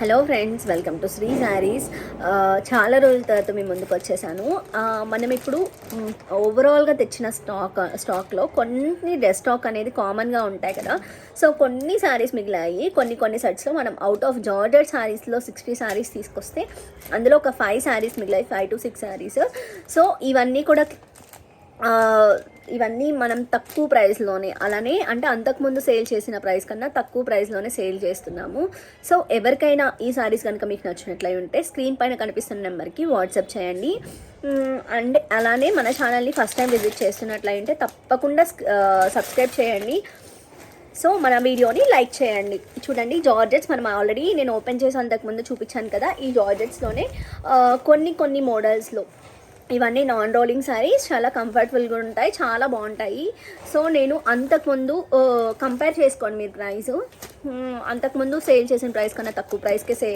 Hello friends welcome to Sri saris. చాలా రోజుల తర్వాత మీ ముందుకు వచ్చేసాను. మనం ఇప్పుడు ఓవరాల్గా తెచ్చిన స్టాక్ స్టాక్లో కొన్ని డ్రెస్ స్టాక్ అనేది కామన్గా ఉంటాయి కదా. సో కొన్ని శారీస్ మిగిలాయి. కొన్ని కొన్ని సెట్స్లో మనం అవుట్ ఆఫ్ జార్జర్ శారీస్లో సిక్స్టీ శారీస్ తీసుకొస్తే అందులో ఒక ఫైవ్ శారీస్ మిగిలాయి five to six saris. So ఇవన్నీ కూడా ఇవన్నీ మనం తక్కువ ప్రైస్లోనే అలానే అంటే అంతకుముందు సేల్ చేసిన ప్రైస్ కన్నా తక్కువ ప్రైస్లోనే సేల్ చేస్తున్నాము. సో ఎవరికైనా ఈ సారీస్ కనుక మీకు నచ్చినట్లయి ఉంటే స్క్రీన్ పైన కనిపిస్తున్న నెంబర్కి వాట్సాప్ చేయండి. అండ్ అలానే మన ఛానల్ని ఫస్ట్ టైం విజిట్ చేస్తున్నట్లయితే తప్పకుండా సబ్స్క్రైబ్ చేయండి. సో మన వీడియోని లైక్ చేయండి. చూడండి జార్జెట్స్ మనం ఆల్రెడీ నేను ఓపెన్ చేసి అంతకుముందు చూపించాను కదా ఈ జార్జెట్స్లోనే కొన్ని కొన్ని మోడల్స్లో ఇవన్నీ నాన్ రోలింగ్ శారీస్ చాలా కంఫర్టబుల్గా ఉంటాయి చాలా బాగుంటాయి. సో నేను అంతకుముందు కంపేర్ చేసుకోండి మీరు ప్రైస్ అంతకుముందు సేల్ చేసిన ప్రైస్ కన్నా తక్కువ ప్రైస్కే సే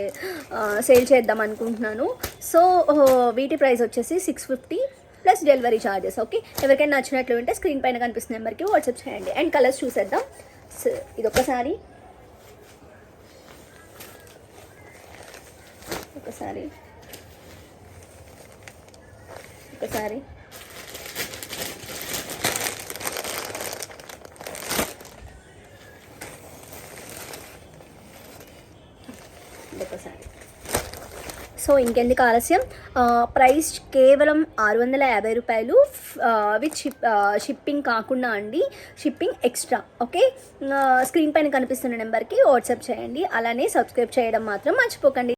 సేల్ చేద్దాం అనుకుంటున్నాను. సో వీటి ప్రైస్ వచ్చేసి six fifty plus delivery charges okay ఎవరికైనా నచ్చినట్లు ఉంటే స్క్రీన్ పైన కనిపిస్తున్న నెంబర్కి వాట్సాప్ చేయండి. అండ్ కలర్స్ చూసేద్దాం. ఇదొకసారి ఒకసారి ఒకసారి. ఒకసారి సో ఇంకెందుకు ఆలస్యం? ప్రైస్ కేవలం ఆరు వందల యాభై రూపాయలు విత్ షిప్ షిప్పింగ్ కాకుండా అండి షిప్పింగ్ ఎక్స్ట్రా ఓకే? స్క్రీన్ పైన కనిపిస్తున్న నెంబర్కి వాట్సాప్ చేయండి అలానే సబ్స్క్రైబ్ చేయడం మాత్రం మర్చిపోకండి.